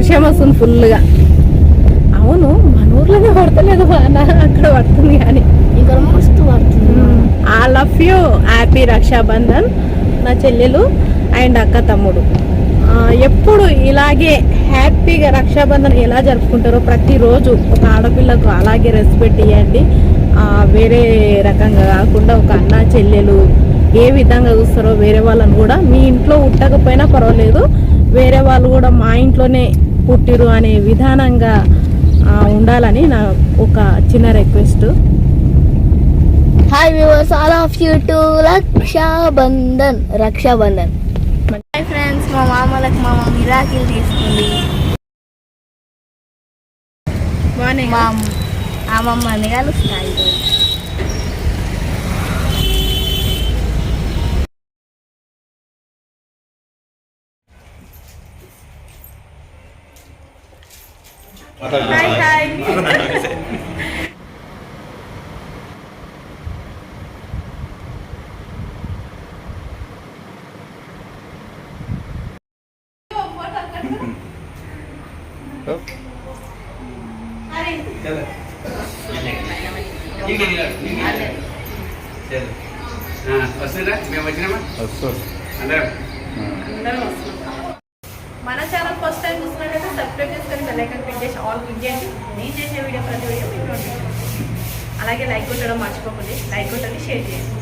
వర్షం వస్తుంది ఫుల్గా. అవును మన ఊర్లోనే పడతలేదు అక్కడ పడుతుంది కానీ. ఇక్కడ మస్తు పడుతుంది. I love you happy Rakshabandhan నా చెల్లెలు అండ్ అక్క తమ్ముడు. ఆ, ఎప్పుడు ఇలాగే హ్యాపీగా రక్షాబంధన్ ఎలా జరుపుకుంటారో ప్రతిరోజు ఒక ఆడపిల్లకు అలాగే రెస్పెక్ట్ ఇవ్వండి ఆ, వేరే రకంగా కాకుండా ఒక అన్న చెల్లెలు ఏ విధంగా చూస్తారో వేరే వాళ్ళని కూడా మీ ఇంట్లో ఉట్టకపోయినా పర్వాలేదు. వేరే వాళ్ళు కూడా మా ఇంట్లోనే పుట్టిరు అనే విధానంగా ఉండాలని నా ఒక చిన్న request. Hi viewers all of you to Rakshabandhan Rakshabandhan. Hi friends మా మామలకు మా మమ్మీ మిరాకిల్ తీసుకుంది. మా అమ్మమ్మని కలుస్తాయి. హాయ్ హాయ్ వస్తుందా మేము వచ్చినామా? అందరం? అందరం వస్తున్నాం. మన ఛానల్ ఫస్ట్ టైం చూసినట్లయితే సబ్స్క్రైబ్ చేసుకొని బెల్లైకన్ క్లిక్ చేసి ఆల్ క్లిక్ చేయండి. నేను చేసే వీడియో ప్రతి వీడియో మీకు అలాగే లైక్ కొట్టడం మర్చిపోకండి. లైక్ కొట్టండి షేర్ చేయండి.